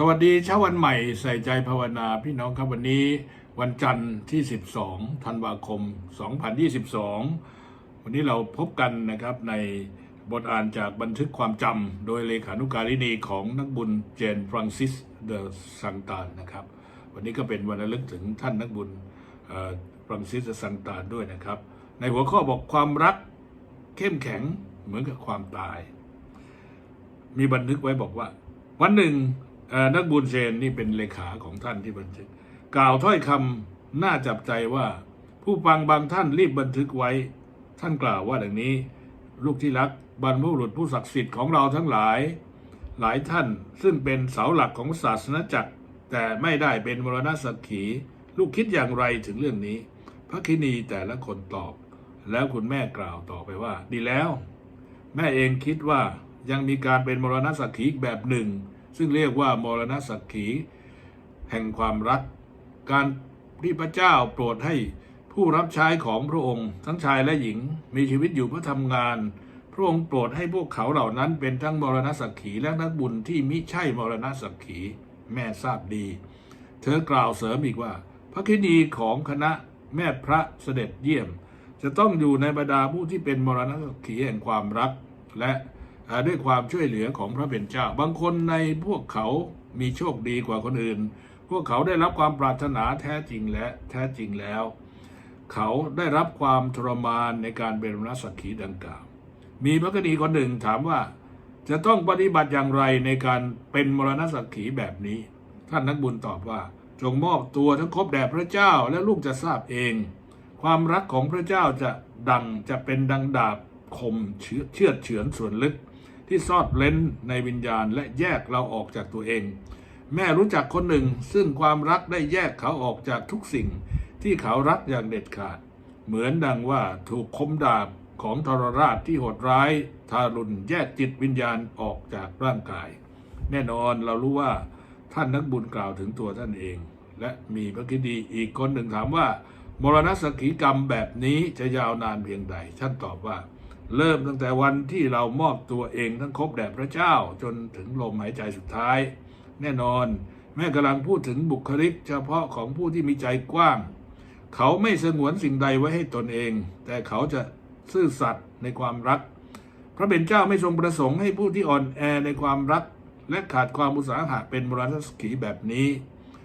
สวัสดีเช้าวันใหม่ใส่ใจภาวนาพี่น้องครับวันนี้วันจันทร์ที่ 12 ธันวาคม 2022 วันนี้เราพบกันนะครับในบทอ่านจากบันทึกความจำโดยเลขานุการินีของนักบุญเจนฟรังซิสเดอซังตานนะครับ วันนี้ก็เป็นวันระลึกถึงท่านนักบุญเอ่อฟรังซิสเดอซังตานด้วยนะครับ ในหัวข้อบอกความรักเข้มแข็งเหมือนกับความตาย มีบันทึกไว้บอกว่า วันหนึ่ง นักบุญเชนนี่เป็นเลขาของท่านที่บันทึก กล่าวถ้อยคำน่าจับใจว่า ผู้ฟังบางท่านรีบบันทึกไว้ ท่านกล่าวว่าดังนี้ ลูกที่รักบรรพบุรุษผู้ศักดิ์สิทธิ์ของเราทั้งหลาย หลายท่านซึ่งเป็นเสาหลักของศาสนจักร แต่ไม่ได้เป็นมรณะสักขี ลูกคิดอย่างไรถึงเรื่องนี้ พระคินีแต่ละคนตอบ แล้วคุณแม่กล่าวต่อไปว่า ดีแล้ว แม่เองคิดว่ายังมีการเป็นมรณะสักขีอีกแบบหนึ่ง ซึ่งเรียกว่ามรณสักขี แห่งความรัก การที่พระเจ้าโปรดให้ผู้รับใช้ของพระองค์ ทั้งชายและหญิงมีชีวิตอยู่เพื่อทำงาน พระองค์โปรดให้พวกเขาเหล่านั้นเป็นทั้งมรณสักขีและนักบุญที่มิใช่มรณสักขีแม่ทราบดี เธอกล่าวเสริมอีกว่า พระคินีของคณะแม่พระเสด็จเยี่ยม จะต้องอยู่ในบรรดาผู้ที่เป็นมรณสักขีแห่งความรัก และ ด้วยความช่วยเหลือของพระเป็นเจ้า บางคนในพวกเขามีโชคดีกว่าคนอื่น พวกเขาได้รับความปรารถนาแท้จริงและแท้จริงแล้ว เขาได้รับความทรมานในการเป็นมรณสักขีดังกล่าว มีพระคดีคนหนึ่งถามว่าจะต้องปฏิบัติอย่างไรในการเป็นมรณสักขีแบบนี้ ท่านนักบุญตอบว่า จงมอบตัวทั้งครบแด่พระเจ้าและลูกจะทราบเอง ความรักของพระเจ้าจะดังจะเป็นดังดาบคมเชือเชือดเฉือนส่วนลึก ที่ซอดเล้นในวิญญาณและแยกเราออกจากตัวเอง แม่รู้จักคนหนึ่งซึ่งความรักได้แยกเขาออกจากทุกสิ่ง ที่เขารักอย่างเด็ดขาด เหมือนดังว่าถูกคมดาบของทรราชที่โหดร้าย ทารุณแยกจิตวิญญาณออกจากร่างกาย แน่นอนเรารู้ว่าท่านนักบุญกล่าวถึงตัวท่านเอง และมีพระคิดีอีกคนหนึ่งถามว่า มรณสกขีกรรมแบบนี้จะยาวนานเพียงใด ท่านตอบว่า เริ่มตั้งแต่วันที่เรามอบตัวเองทั้งครบแด่พระเจ้าจนถึงลมหายใจสุดท้าย แน่นอน แม่กำลังพูดถึงบุคลิกเฉพาะของผู้ที่มีใจกว้าง เขาไม่สงวนสิ่งใดไว้ให้ตนเอง แต่เขาจะซื่อสัตย์ในความรัก พระเป็นเจ้าไม่ทรงประสงค์ให้ผู้ที่อ่อนแอในความรัก และขาดความอุตสาหะเป็นมรณสขีแบบนี้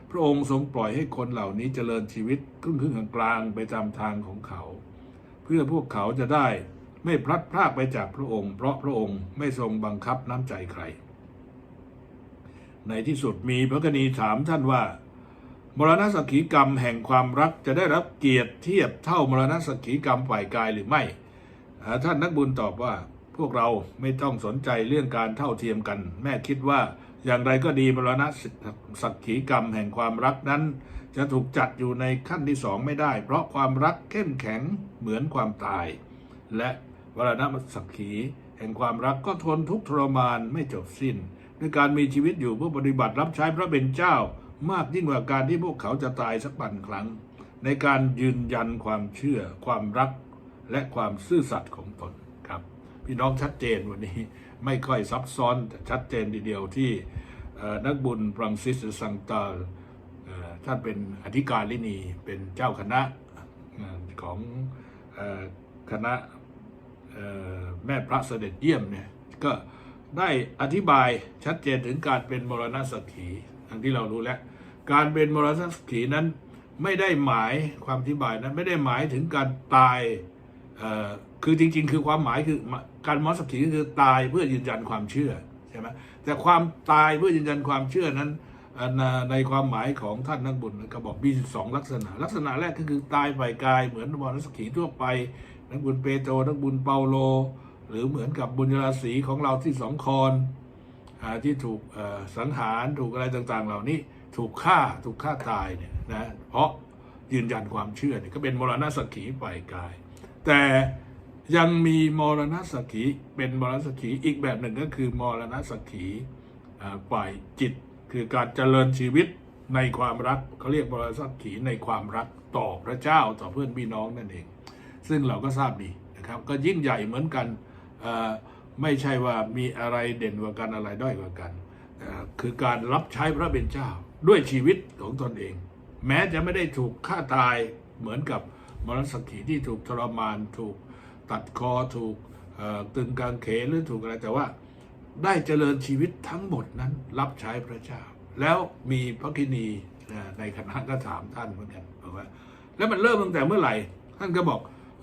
พระองค์ทรงปล่อยให้คนเหล่านี้เจริญชีวิตครึ่งครึ่งกลางไปตามทางของเขา เพื่อพวกเขาจะได้ ไม่พลัดพรากไปจากพระองค์ เพราะพระองค์ไม่ทรงบังคับน้ำใจใคร ในที่สุดมีพระกนีถามท่านว่า มรณสักขีกรรมแห่งความรักจะได้รับเกียรติเทียบเท่ามรณสักขีกรรมฝ่ายกายหรือไม่ ท่านนักบุญตอบว่าพวกเราไม่ต้องสนใจเรื่องการเท่าเทียมกัน แม่คิดว่าอย่างไรก็ดีมรณะสักขีกรรมแห่งความรักนั้น จะถูกจัดอยู่ในขั้นที่สองไม่ได้ เพราะความรักเข้มแข็งเหมือนความตาย และ วรณสักขี แห่งความรักก็ทนทุกทรมานไม่จบสิ้นด้วยการมีชีวิตอยู่เพื่อปฏิบัติรับใช้พระเป็นเจ้ามากยิ่งกว่าการที่พวกเขาจะตายสักปันครั้ง ในการยืนยันความเชื่อ ความรักและความซื่อสัตย์ของตนครับ พี่น้องชัดเจนวันนี้ไม่ค่อยซับซ้อนแต่ชัดเจนทีเดียวที่นักบุญฟรังซิสซังตาลท่านเป็นอธิการลินีเป็นเจ้าคณะของคณะ แม่พระเสด็จเยี่ยมเนี่ยก็ได้อธิบายชัดเจนถึงการเป็นมรณสักขีทั้งที่เรารู้แล้ว การเป็นมรณสักขีนั้นไม่ได้หมายความอธิบายนั้นไม่ได้หมายถึงการตายคือจริง ๆ คือความหมายคือการมรณสักขีก็คือตายเพื่อยืนยันความเชื่อใช่ไหมแต่ความตายเพื่อยืนยันความเชื่อนั้นในในความหมายของท่านนักบุญก็บอกมีสองลักษณะ ลักษณะแรกก็คือตายฝ่ายกายเหมือนมรณสักขีทั่วไป นักบุญเปโตรนักบุญเปาโล หรือเหมือนกับบุญราศีของเราที่สองคอนที่ถูกสังหารถูกอะไรต่างๆ เหล่านี้ถูกฆ่าถูกฆ่าตายเนี่ยนะเพราะยืนยันความเชื่อเนี่ยก็เป็นมรณะสักขีฝ่ายกาย แต่ยังมีมรณะสักขีเป็นมรณะสักขีอีกแบบหนึ่งก็คือมรณะสักขีฝ่ายจิต คือการเจริญชีวิตในความรักเขาเรียกมรณะสักขีในความรักต่อพระเจ้าต่อเพื่อนพี่น้องนั่นเอง ซึ่งเราก็ทราบดีนะครับก็ยิ่งใหญ่เหมือนกันไม่ใช่ว่ามีอะไรเด่นกว่ากันอะไรด้อยกว่ากัน คือการรับใช้พระเป็นเจ้าด้วยชีวิตของตนเอง แม้จะไม่ได้ถูกฆ่าตายเหมือนกับมรสกขีที่ถูกทรมานถูกตัดคอถูกตึงกางเขนหรือถูกอะไรแต่ว่าได้เจริญชีวิตทั้งหมดนั้นรับใช้พระเจ้า แล้วมีพระกินีในคณะก็ถามท่านเหมือนกันบอกว่า แล้วมันเริ่มตั้งแต่เมื่อไหร่ ท่านก็บอก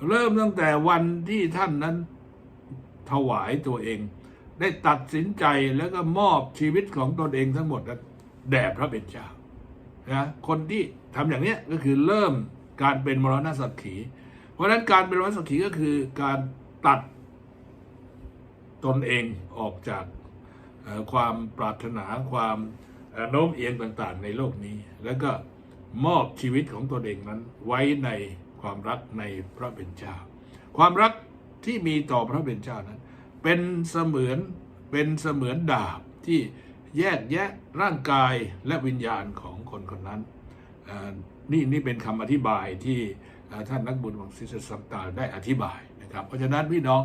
เริ่มตั้งแต่วันที่ท่านนั้นถวายตัวเอง ได้ตัดสินใจแล้วก็มอบชีวิตของตนเองทั้งหมดนั้นแด่พระเป็นเจ้านะคนที่ทำอย่างเนี้ยก็คือเริ่มการเป็นมรณะสักขี เพราะฉะนั้นการเป็นมรณะสักขีก็คือการตัดตนเองออกจากความปรารถนาความโน้มเอียงต่างๆ ในโลกนี้ แล้วก็มอบชีวิตของตนเองนั้นไว้ใน ความรักในพระเป็นเจ้า ความรักที่มีต่อพระเป็นเจ้านั้น เป็นเสมือนเป็นเสมือนดาบที่แยกแยะร่างกายและวิญญาณของคนคนนั้นนี่นี่เป็นคำอธิบายที่ท่านนักบุญของซิสสัมตาได้อธิบายนะครับ เพราะฉะนั้นพี่น้อง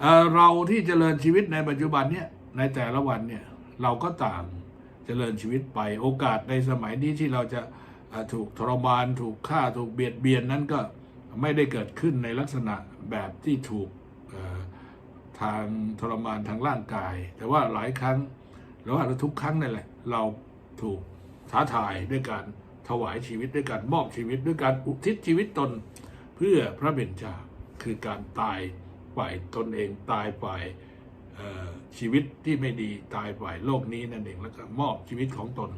เอเราที่เจริญชีวิตในปัจจุบันเนี่ยในแต่ละวันเนี่ยเราก็ต่างเจริญชีวิตไปโอกาสในสมัยนี้ที่เราจะ ถูกทรมานถูกฆ่าถูกเบียดเบียนนั้นก็ไม่ได้เกิดขึ้นในลักษณะแบบที่ถูกทางทรมานทางร่างกาย แต่ว่าหลายครั้งหรือว่าทุกครั้งนั่นแหละ เราถูกท้าทายด้วยการถวายชีวิตด้วยการมอบชีวิตด้วยการอุทิศชีวิตตนเพื่อพระเบญจาคือการตายฝ่ายตนเองตายฝ่ายชีวิตที่ไม่ดีตายฝ่ายโลกนี้นั่นเองแล้วก็มอบชีวิตของตน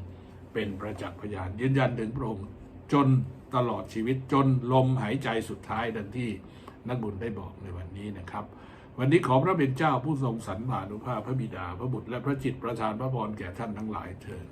เป็นประจักษ์พยานยืนยันถึงพระองค์จนตลอดชีวิตจนลมหายใจสุดท้ายดังที่นักบุญได้บอกในวันนี้นะครับ วันนี้ขอพระเป็นเจ้าผู้ทรงสรรพานุภาพพระบิดา พระบุตรและพระจิตประทานพระพรแก่ท่านทั้งหลายเถิด